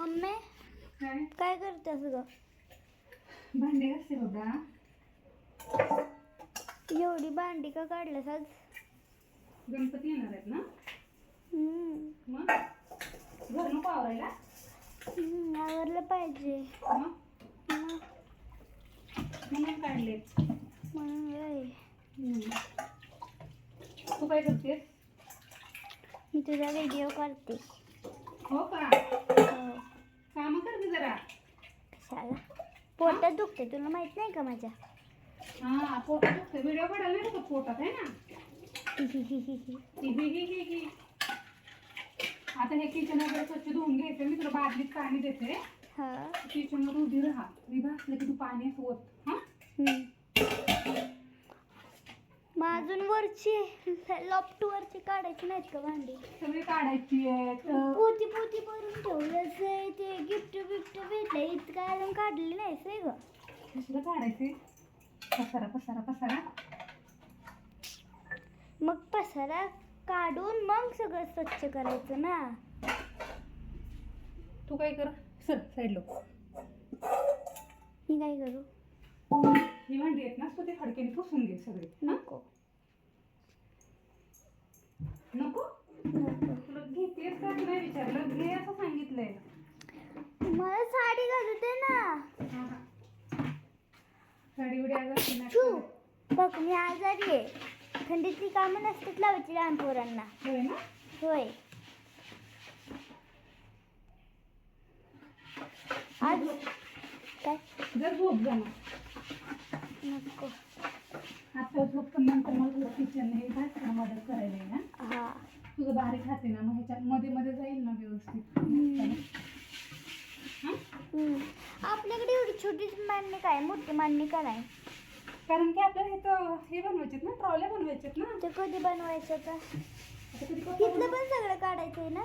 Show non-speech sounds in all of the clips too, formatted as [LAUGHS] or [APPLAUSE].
Mummy? काय? काय करतेस ग? भांडे घासते बाबा. एवढी भांडी का काढल्यास आज गणपती येणार आहेत ना? मग? घर नको आवरायला? हम्म, आवरलं पाहिजे. मग? मग? म्हणून काढले. म्हणून होय. तू काय करतेस? मी तुझा व्हिडिओ काढते. हो का? करते कशाला? पोटात दुखते तुला माहीत नाही का माझ्या? हा पोटात दुखते व्हिडिओ काढायला नाही का पोटात आहे ना? हि, हि, हि, हि, हि. आता हे किचन वगैरे स्वच्छ धुवून घ्यायचं. मी तुला बादलीत पाणी देते. हा. किचन वर उभी राहा. मी घासलं की तू पाणी असं ओत. हा? हम्म. मग अजून वरची लॉफ्ट वरची काढायची नाहीत का भांडी? सगळी काढायची आहेत. पोती पोती भरून ठेवलं ते गिफ्ट बिफ्ट भेटलं इतकं अजून काढले नाहीस आहे ग. कशाला काढायचे? पसारा पसारा पसारा. मग पसारा काढून मग सगळं स्वच्छ करायचं ना. तू काय कर सर साईड लो. मी काय करू? ही भांडी आहेत ना तू ते खडक्याने पुसून घे सगळे? नको. नको? तुला घेतेस का नाही विचारलं? घे असं सांगितलंय. मला साडी घालू दे ना. हा, हा. साडी उडी नाही तू करत. बघ मी आजारी आहे. थंडीतली कामं नसतात लावायची लहान पोरांना. होय ना? होय. आज काय जर झोप जा मग. नको. आता झोप पण नंतर मला तुला किचन हे घासणं मदत करायला आहे ना. हा. तुझं बारीक खाते ना मग ह्याच्या मध्ये मध्ये जाईल ना व्यवस्थित. हा? आपल्याकडे एवढी छोटीच मांडणी काय? मोठी मांडणी का नाही? कारण की आपल्याला इथं हे बनवायचेत ना ट्रॉल्या बनवायचेत ना. ते कधी बनवायचं तर आता कधी पप्पा तिथलं पण सगळं काढायचंय ना?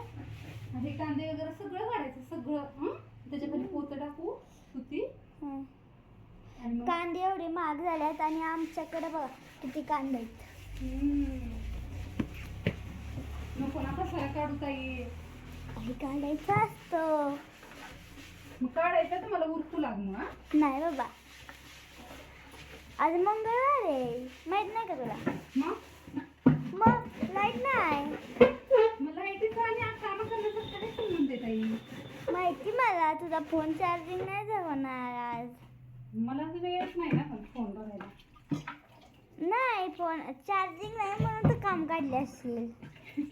हे कांदे वगैरे सगळं काढायचं सगळं हं? त्याच्याखाली पोतं टाकू सुती. हं. कांदे एवढे महाग झाल्यात आणि आमच्याकडे बघा किती कांदे आहेत. नको ना काही काढायचं असतं. मग काढायचं तर मला उरकू लागू हा? नाही बाबा. आज मंगळवार आहे. माहीत नाही का तुला? मग? लाइट नाही. माहिती मला तुझा फोन चार्जिंग नाही जमणार आज. मला तर वेळच नाही ना पण फोन बघायला. नाही फोन चार्जिंग नाही म्हणून तर काम काढले असतील [LAUGHS]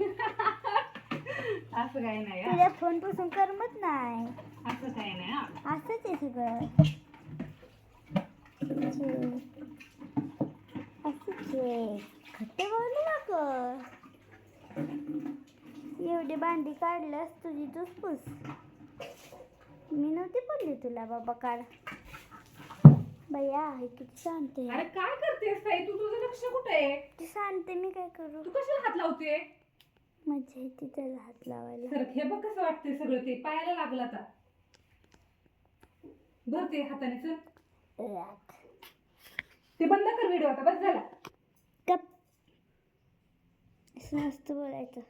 असं काही नाही. तुझ्या फोनपासून करमत नाही. असं काही नाही. असंच आहे सगळं. छे. असंच आहे. खट्टे बोलू नको. एवढी भांडी काढल्यास तुझी तुसपूस मी नव्हती बोलली तुला बाबा काढ. बया हे किती शांत आहे. अरे काय करतेस ताई? तू तुझं लक्ष कुठे आहे? ती शांत आहे, मी काय करू? तू कशाला हात लावते मजा येते त्याला हात लावायला. सर हे बघ कसं वाटतंय सगळं ते. पायाला लागलं आता. भरते हाताने राख. ते बंद कर व्हिडिओ आता. बस झाला. गप. असं नसतं बोलायचं.